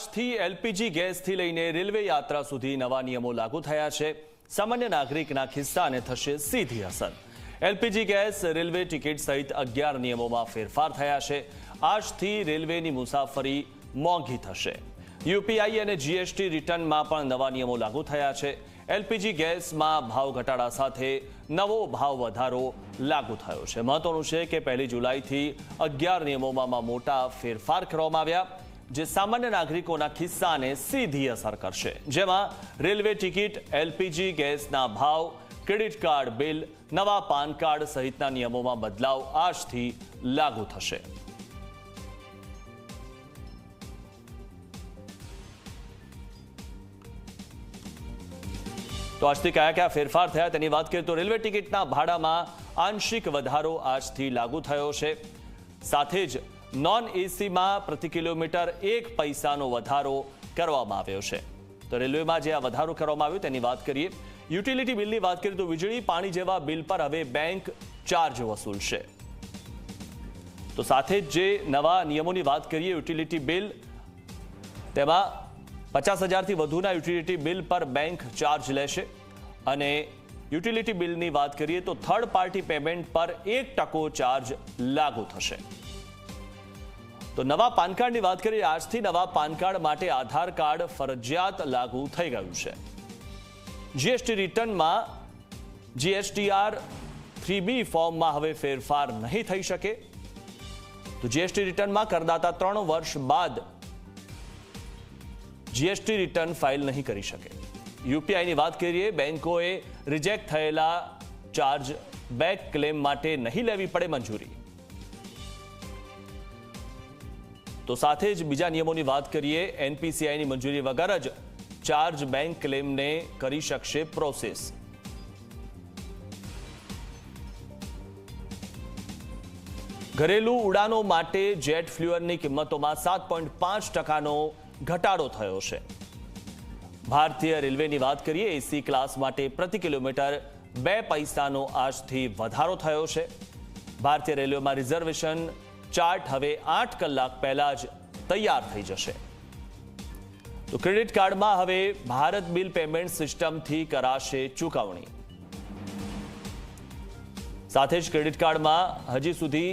આજથી એલપીજી ગેસથી લઈને રેલવે યાત્રા સુધી નવા નિયમો લાગુ થયા છે. સામાન્ય નાગરિકના ખિસ્સાને થશે સીધી અસર. એલપીજી ગેસ, રેલવે ટિકિટ સહિત અગિયાર નિયમોમાં ફેરફાર થયા છે. આજથી રેલવેની મુસાફરી મોંઘી થશે. યુપીઆઈ અને જીએસટી રિટર્નમાં પણ નવા નિયમો લાગુ થયા છે. એલપીજી ગેસમાં ભાવ ઘટાડા સાથે નવો ભાવ વધારો લાગુ થયો છે. મહત્વનું છે કે પહેલી જુલાઈથી અગિયાર નિયમોમાં મોટા ફેરફાર કરવામાં આવ્યા. જે સામાન્ય નાગરિકોના ખિસ્સાને સીધી અસર કરશે. જેમાં રેલવે ટિકિટ, એલપીજી, ગેસના ભાવ, ક્રેડિટ કાર્ડ બિલ, નવા પાન કાર્ડ સહિતના નિયમોમાં બદલાવ આજથી લાગુ થશે. તો આજથી કયા કયા ફેરફાર થયા તેની વાત કરીએ તો રેલવે ટિકિટના ભાડામાં આંશિક વધારો આજથી લાગુ થયો છે. સાથે જ નોન એસીમાં પ્રતિ કિલોમીટર એક પૈસાનો વધારો કરવામાં આવ્યો છે. તો રેલવેમાં જે આ વધારો કરવામાં આવ્યો તેની વાત કરીએ. યુટિલિટી બિલની વાત કરીએ તો વીજળી, પાણી જેવા બિલ પર હવે બેંક ચાર્જ વસૂલશે. તો સાથે જ જે નવા નિયમોની વાત કરીએ યુટિલિટી બિલ, તેમાં પચાસ હજારથી વધુના યુટિલિટી બિલ પર બેંક ચાર્જ લેશે. અને યુટિલિટી બિલની વાત કરીએ તો થર્ડ પાર્ટી પેમેન્ટ પર એક ટકો ચાર્જ લાગુ થશે. તો નવા પાન કાર્ડની વાત કરીએ, આજથી નવા પાન કાર્ડ માટે આધાર કાર્ડ ફરજિયાત લાગુ થઈ ગયું છે. જીએસટી રિટર્નમાં જીએસટીઆર થ્રી બી ફોર્મમાં હવે ફેરફાર નહીં થઈ શકે. તો જીએસટી રિટર્નમાં કરદાતા ત્રણ વર્ષ બાદ જીએસટી રિટર્ન ફાઇલ નહીં કરી શકે. યુપીઆઈની વાત કરીએ, બેંકોએ રિજેક્ટ થયેલા ચાર્જ બેક ક્લેમ માટે નહીં લેવી પડે મંજૂરી. તો સાથે જ બીજા નિયમોની વાત કરીએ, એનપીસીઆઈની મંજૂરી વગર જ ચાર્જ બેંક ક્લેમને કરી શકશે પ્રોસેસ. ઘરેલુ ઉડાનો માટે જેટ ફ્લ્યુઅરની કિંમતોમાં સાત પોઈન્ટ પાંચ ટકાનો ઘટાડો થયો છે. ભારતીય રેલવેની વાત કરીએ, એસી ક્લાસ માટે પ્રતિ કિલોમીટર બે પૈસાનો આજથી વધારો થયો છે. ભારતીય રેલવેમાં રિઝર્વેશન ચાર્ટ હવે આઠ કલાક પહેલા જ તૈયાર થઈ જશે. તો ક્રેડિટ કાર્ડમાં હવે ભારત બિલ પેમેન્ટ સિસ્ટમથી કરાશે ચૂકવણી. સાથે જ ક્રેડિટ કાર્ડમાં હજી સુધી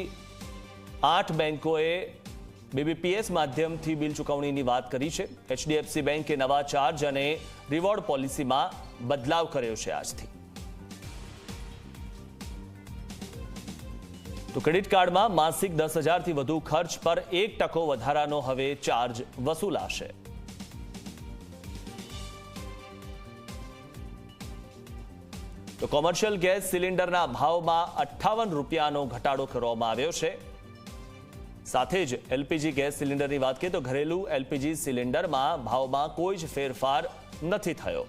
આઠ બેંકોએ બીબીપીએસ માધ્યમથી બિલ ચૂકવણીની વાત કરી છે. એચડીએફસી બેંકે નવા ચાર્જ અને રિવોર્ડ પોલિસીમાં બદલાવ કર્યો છે આજથી. તો ક્રેડિટ કાર્ડમાં માસિક દસ હજારથી વધુ ખર્ચ પર એક ટકો વધારાનો હવે ચાર્જ વસૂલાશે. તો કોમર્શિયલ ગેસ સિલિન્ડરના ભાવમાં અઠ્ઠાવન રૂપિયાનો ઘટાડો કરવામાં આવ્યો છે. સાથે જ એલપીજી ગેસ સિલિન્ડરની વાત કરીએ તો ઘરેલું એલપીજી સિલિન્ડરમાં ભાવમાં કોઈ જ ફેરફાર નથી થયો.